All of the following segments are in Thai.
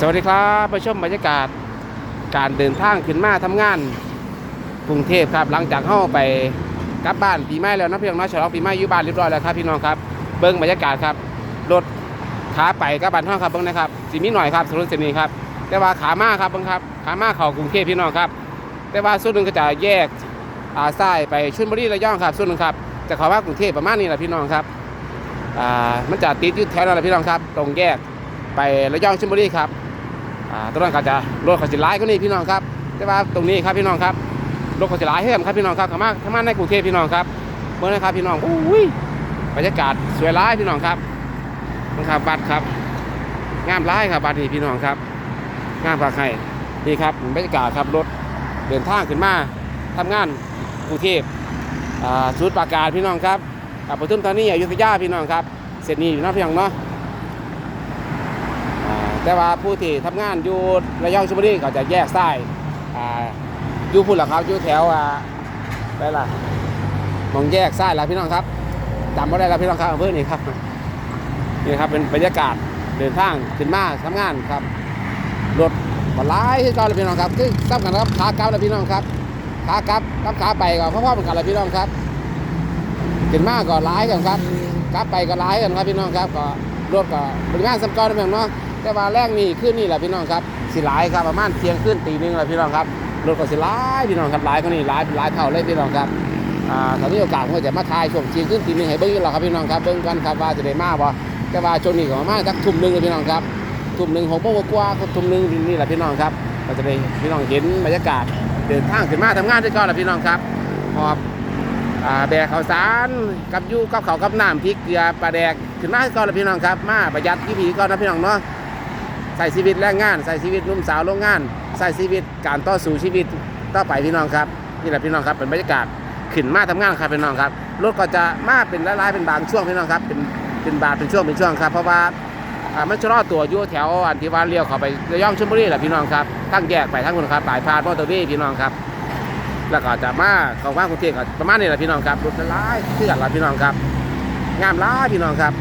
สวัสดีครับไปชมบรรยากาศการเดินทางขึ้นมาทำงานกรุงเทพครับ หลังจากเข้าไปกลับบ้านปีใหม่แล้วนะพี่น้องเนาฉลองปีใหม่อยู่บ้านเรียบร้อยแล้วครับพี่น้องครับเบิ้งบรรยากาศครับรถขาไปกับบ้านห้องครับเบิ้งนะครับสิมีหน่อยครับสรุปเสนนี้ครับ แต่ว่าขามาครับเบิ้งครับขามาเข้ากรุงเทพพี่น้องครับ แต่ว่าส่วนหนึ่งก็จะแยกอาซ้ายไปชลบุรีระยองครับส่วนหนึ่งครับจะเข้ามากรุงเทพประมาณนี้แหละพี่น้องครับอ่ามันจะติดอยู่แถวนั้นแหละพี่น้องครับ ตรงแยกไประยองชลบุรีครับ อ่าตรงนั้นก็จะรถเขาจะร้ายก็นี่พี่น้องครับแต่ว่าตรงนี้ครับพี่น้องครับรถเขาจะร้ายเพิ่มครับพี่น้องครับขมาขมาในกรุงเทพพี่น้องครับเมื่อนะครับพี่น้องอุ้ยบรรยากาศสวยร้ายพี่น้องครับนี่ครับบัตรครับ งามร้ายครับบัตรนี่พี่น้องครับงามฝากให้นี่ครับบรรยากาศครับรถเดินทางขึ้นมาทำงานกรุงเทพอ่าสูตรปราการพี่น้องครับอ่าปทุมธานีอยุธยาพี่น้องครับ เสร็จนี้อยู่นะพี่น้องเนาะ แต่ว่าผู้ที่ทำงานอยู่ระยองชลบุรีก็จะแยกซ้ายอ่าอยู่พุ่นหรอครับอยู่แถวอ่าไปล่ะมองแยกซ้ายแล้วพี่น้องครับจำไม่ได้แล้วพี่น้องครับอำเภอนี่ครับนี่ครับเป็นบรรยากาศเดินทางขึ้นมาทำงานครับรถมาไล่ขึ้นก่อนเลยพี่น้องครับคือซ้ำกันครับขากลับแล้วพี่น้องครับขากลับกับขาไปก็พ่อๆเหมือนกันเลยพี่น้องครับ ขึ้นมาก็ไล่กันครับกลับไปก็ไล่กันครับพี่น้องครับก็รถก็บริการสำคัญนะพี่น้องเนาะแต่ว่าแรกนี่ขึ้นนี่แหละพี่น้องครับสิหลายครับประมาณเที่ยงขึ้นตีหนึงแหละพี่น้องครับรถก็สิหลายพี่น้องครับหลายก็นี่หลายหลายเท่าเลยพี่น้องครับอ่าถ้ามีโอกาสผมก็จะมาทายช่วงเที่ยงขึ้นตีหนึงให้เบิ้งอยู่หรอกครับพี่น้องครับเบิ้งกันครับว่าจะได้มาบ่แต่ว่าช่วงนี้ก็ประมาณสักทุ่มนึงเลยพี่น้องครับทุ่มหนึ่งหกโมงกว่าๆทุ่มหนึงนี่แหละพี่น้องครับก็จะได้พี่น้องเห็นบรรยากาศเดินทางขึ้นมาทำงานด้วยกันแหละพี่น้องครับหอบแบกข้าวสารกับยูกับเขากับน้ำพริกเกลือปลาแดกขึ้นมาก่อนละพี่น้องครับ มาประหยัดกี่ผีก่อนนะพี่น้องเนาะ ใส่ชีวิตแรงงานใส่ชีวิตนุ่มสาวโรงงานใส่ชีวิตการต่อสู้ชีวิตต่อไปพี่น้องครับนี่แหละพี่น้องครับเป็นบรรยากาศขึ้นมาทำงานครับพี่น้องครับรถก็จะมาเป็นหลายๆเป็นบางช่วงพี่น้องครับเป็นเป็นบาทเป็นช่วงเป็นช่วงครับเพราะว่ามันจะรอตัวอยู่แถวอันที่ว่าเลี้ยวเข้าไประยองชลบุรีแหละพี่น้องครับทั้งแยกไปทั้งคนครับปลายพาดมอเตอร์เวย์พี่น้องครับแล้วก็จะมาเข้ามากรุงเทพก็ประมาณนี้แหละพี่น้องครับรถหลายที่กันละพี่น้องครับงามหล้ายพี่น้องครับ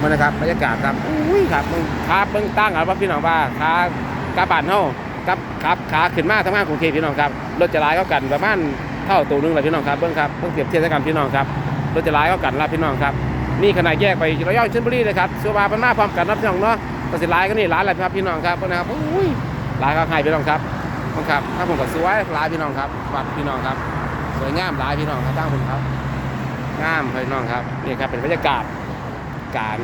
มันนะครับบรรยากาศครับอุ้ยครับมึงขาเบิ้งตั้งเอาว่าพี่น้องว่าขากาบานเฮากับครับขาขึ้นมาทำงานกรุงเทพพี่น้องครับรถจะร้ายเข้ากันประมาณเท่าตัวหนึงเลยพี่น้องครับเบิ้งครับเพิ่งเปรียบเทียบกันพี่น้องครับรถจะร้ายเข้ากันละพี่น้องครับนี่ขนาดแยกไประยองชลบุรีเลยครับสุวาเป็นมาพร้อมกันนะพี่น้องเนาะก็สิร้ายก็นี่ร้ายอะไรครับพี่น้องครับเบิ่งนะครับอุ้ยร้ายเขาให้พี่น้องครับขอบคุณครับถ้าผมก็สวยหลายพี่น้องครับฝากพี่น้องครับ สวยงามหลายพี่น้องครับตั้งผมครับงามพี่น้องครับนี่ครับเป็นบรรยากาศ การ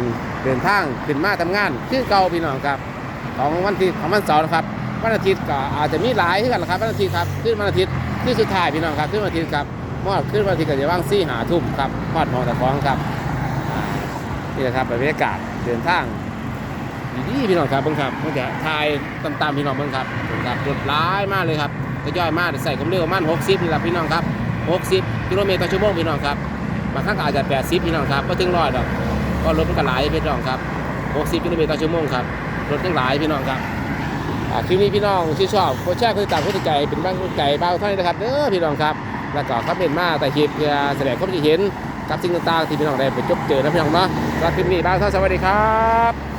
เดินทางขึ้นมาทำงานคือเก่าพี่น้องครับของวันที่ของวันเสาร์นะครับวันอาทิตย์ก็อาจจะมีหลายที่กันนะครับวันอาทิตย์ครับขึ้นวันอาทิตย์ที่สุดท้ายพี่น้องครับขึ้นวันอาทิตย์ครับมอดขึ้นวันอาทิตย์ก็จะว่างซี่หาทุ่มครับพอดมองตะคองครับนี่นะครับบรรยากาศเดินทางดีๆพี่น้องครับเบิ่งครับเพิ่งจะถ่ายตามๆพี่น้องเบิ่งครับเบิ่งครับรถร้ายมากเลยครับทยอยมากใส่ความเร็วประมาณ60นี่แหละพี่น้องครับ60กิโลเมตรต่อชั่วโมงพี่น้องครับบางครั้งอาจจะ80พี่น้องครับก็ถึงร้อยดอก ก็รถมันก็หลายพี่น้องครับ60กิโลเมตรต่อชั่วโมงครับรถตั้งหลายพี่น้องครับคลิปนี้พี่น้องที่ชอบโคชแชร์กดติดตามกดติดใจเป็นบ้างกดใจบ้าเท่านี้นะครับเด้อพี่น้องครับ แล้วก็คอมเมนต์มาแต่คลิปเพื่อแสดงความคิดเห็นกับสิ่งต่างๆที่พี่น้องได้ไปจบเจอนะพี่น้องเนาะสำหรับคลิปนี้บ้างเท่าสวัสดีครับ